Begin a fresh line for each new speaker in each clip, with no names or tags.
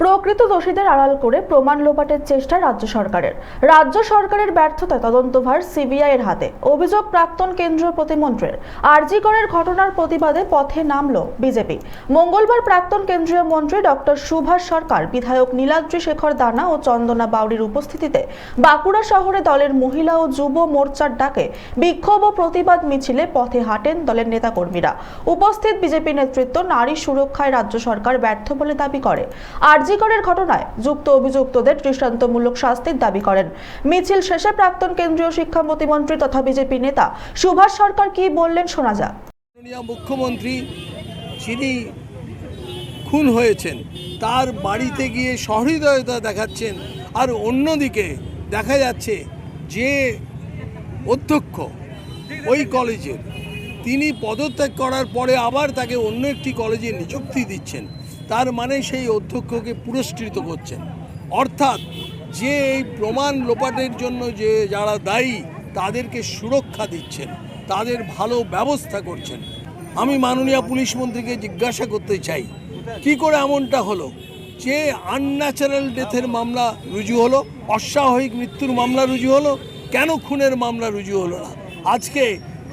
প্রকৃত দোষীদের আড়াল করে প্রমাণ লোপাটের চেষ্টা রাজ্য সরকারের। রাজ্য সরকারের ব্যর্থতায় তদন্তভার সিবিআই এর হাতে। অভিযোগ প্রাক্তন কেন্দ্রীয় প্রতিমন্ত্রীর। আরজিকরের ঘটনার প্রতিবাদে পথে নামল বিজেপি। মঙ্গলবার প্রাক্তন কেন্দ্রীয় মন্ত্রী ডক্টর সুভাষ সরকার, বিধায়ক নীলাদ্রি শেখর দানা ও চন্দনা বাউরির উপস্থিতিতে বাঁকুড়া শহরে দলের মহিলা ও যুব মোর্চার ডাকে বিক্ষোভ ও প্রতিবাদ মিছিলে পথে হাঁটেন দলের নেতাকর্মীরা। উপস্থিত বিজেপি নেতৃত্ব নারী সুরক্ষায় রাজ্য সরকার ব্যর্থ বলে দাবি করে। আরজিকরের ঘটনায় যুক্ত অভিযুক্তদের দৃষ্টান্তমূলক শাস্তির দাবি করেন। মিছিল শেষে প্রাক্তন কেন্দ্রীয় শিক্ষা প্রতিমন্ত্রী তথা বিজেপি নেতা সুভাষ সরকার কি বললেন শোনা যাক।
মুখ্যমন্ত্রী যিনি খুন হয়েছেন, তার বাড়িতে গিয়ে সহৃদয়তা দেখাচ্ছেন আর অন্যদিকে দেখা যাচ্ছে যে অধ্যক্ষ ওই কলেজের, তিনি পদত্যাগ করার পরে আবার তাকে অন্য একটি কলেজে নিযুক্তি দিচ্ছেন। তার মানে সেই অধ্যক্ষকে পুরস্কৃত করছেন। অর্থাৎ যে এই প্রমাণ লোপাটের জন্য যে যারা দায়ী, তাদেরকে সুরক্ষা দিচ্ছেন, তাদের ভালো ব্যবস্থা করছেন। আমি মাননীয় পুলিশ মন্ত্রীকে জিজ্ঞাসা করতে চাই, কি করে এমনটা হলো? যে আনন্যাচারাল ডেথের মামলা রুজু হলো, অস্বাভাবিক মৃত্যুর মামলা রুজু হলো, কেন খুনের মামলা রুজু হলো না? আজকে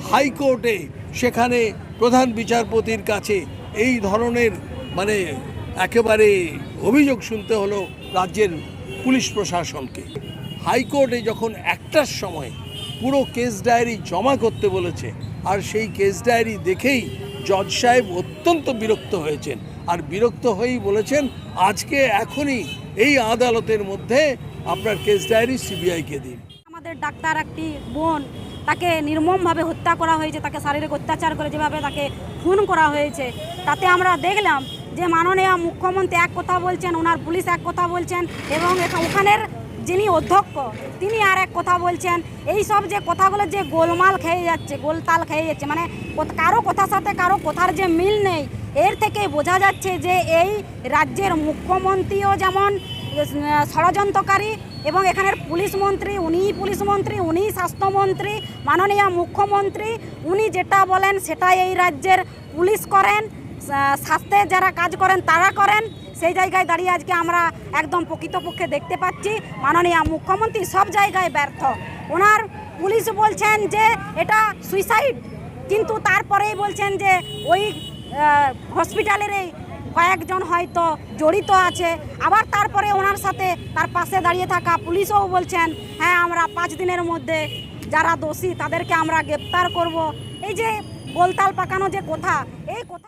হাইকোর্টে সেখানে প্রধান বিচারপতির কাছে এই ধরনের মানে একেবারে অভিযোগ শুনতে হলো রাজ্যের পুলিশ প্রশাসনকে। হাইকোর্টে যখন একটার সময় পুরো কেস ডায়েরি জমা করতে বলেছে, আর সেই কেস ডায়েরি দেখেই জজ সাহেব অত্যন্ত বিরক্ত হয়েছেন। আর বিরক্ত হয়েই বলেছেন, আজকে এখনই এই আদালতের মধ্যে আপনার কেস ডায়েরি সিবিআইকে দিন।
আমাদের ডাক্তার একটি বোন, তাকে নির্মমভাবে হত্যা করা হয়েছে, তাকে শারীরিক অত্যাচার করে যেভাবে তাকে খুন করা হয়েছে, তাতে আমরা দেখলাম যে মাননীয় মুখ্যমন্ত্রী এক কথা বলছেন, ওনার পুলিশ এক কথা বলছেন এবং ওখানের যিনি অধ্যক্ষ, তিনি আর এক কথা বলছেন। এই সব যে কথাগুলো যে গোলমাল খেয়ে যাচ্ছে, গোলতাল খেয়ে যাচ্ছে মানে কারও কথার সাথে কারও কথার যে মিল নেই, এর থেকে বোঝা যাচ্ছে যে এই রাজ্যের মুখ্যমন্ত্রীও যেমন ষড়যন্ত্রকারী এবং এখানের পুলিশ মন্ত্রী, উনিই পুলিশ মন্ত্রী, উনিই স্বাস্থ্যমন্ত্রী মাননীয় মুখ্যমন্ত্রী, উনি যেটা বলেন সেটাই এই রাজ্যের পুলিশ করেন। স্বাস্থ্যে যারা কাজ করেন, তারা করেন। সেই জায়গায় দাঁড়িয়ে আজকে আমরা একদম প্রকৃতপক্ষে দেখতে পাচ্ছি, মাননীয় মুখ্যমন্ত্রী সব জায়গায় ব্যর্থ। ওনার পুলিশ বলছেন যে এটা সুইসাইড কিন্তু তারপরেই বলছেন যে ওই হসপিটালের এই কয়েকজন হয়তো জড়িত আছে। আবার তারপরে ওনার সাথে তার পাশে দাঁড়িয়ে থাকা পুলিশও বলছেন হ্যাঁ আমরা পাঁচ দিনের মধ্যে যারা দোষী, তাদেরকে আমরা গ্রেপ্তার করব। এই যে গোলতাল পাকানো যে কথা, এই কথা